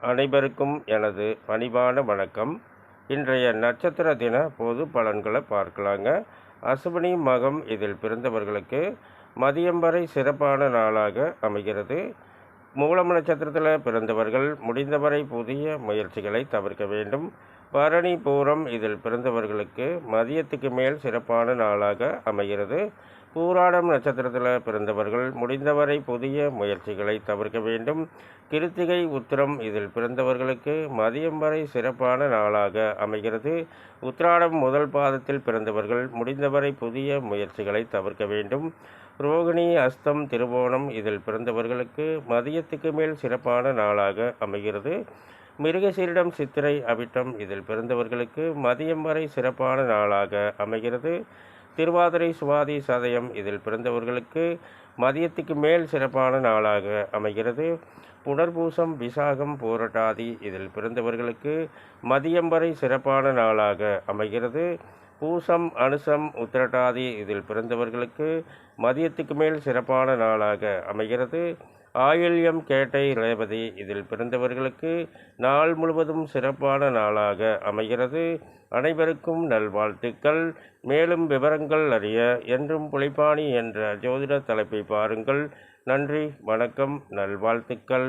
அனைவருக்கும் எனது பணிவான வணக்கம். இன்றைய நட்சத்திர தின பொது பலன்களை பார்க்கலாங்க. அசுபனி மகம் இதில் பிறந்தவர்களுக்கு மதியம் வரை சிறப்பான நாளாக அமைகிறது. மூலம் நட்சத்திரத்தில் பிறந்தவர்கள் முடிந்தவரை புதிய முயற்சிகளை தவிர்க்க வேண்டும். பரணி பூரம் இதில் பிறந்தவர்களுக்கு மதியத்துக்கு மேல் சிறப்பான நாளாக அமைகிறது. பூராடம் நட்சத்திரத்தில் பிறந்தவர்கள் முடிந்தவரை புதிய முயற்சிகளை தவிர்க்க வேண்டும். கிருத்திகை உத்திரம் இதில் பிறந்தவர்களுக்கு மதியம் வரை சிறப்பான நாளாக அமைகிறது. உத்திராடம் முதல் பாதத்தில் பிறந்தவர்கள் முடிந்தவரை புதிய முயற்சிகளை தவிர்க்க வேண்டும். ரோகிணி அஸ்தம் திருவோணம் இதில் பிறந்தவர்களுக்கு மதியத்துக்கு மேல் சிறப்பான நாளாக அமைகிறது. மிருகசீரிடம் சித்திரை அவிட்டம். இதில் பிறந்தவர்களுக்கு மதியம் வரை சிறப்பான நாளாக அமைகிறது. திருவாதிரை சுவாதி சதயம். இதில் பிறந்தவர்களுக்கு மதியத்துக்கு மேல் சிறப்பான நாளாக அமைகிறது. புனர்பூசம் விசாகம் போரட்டாதி. இதில் பிறந்தவர்களுக்கு மதியம் வரை சிறப்பான நாளாக அமைகிறது. பூசம் அனுசம் உத்திரட்டாதி. இதில் பிறந்தவர்களுக்கு மதியத்துக்கு மேல் சிறப்பான நாளாக அமைகிறது. ஆயில்யம் கேட்டை ரேவதி இதில் பிறந்தவர்களுக்கு நாள் முழுவதும் சிறப்பான நாளாக அமைகிறது. அனைவருக்கும் நல்வாழ்த்துக்கள். மேலும் விவரங்கள் அறிய என்றும் புலிப்பாணி என்ற ஜோதிட தலைப்பை பாருங்கள். நன்றி வணக்கம் நல்வாழ்த்துக்கள்.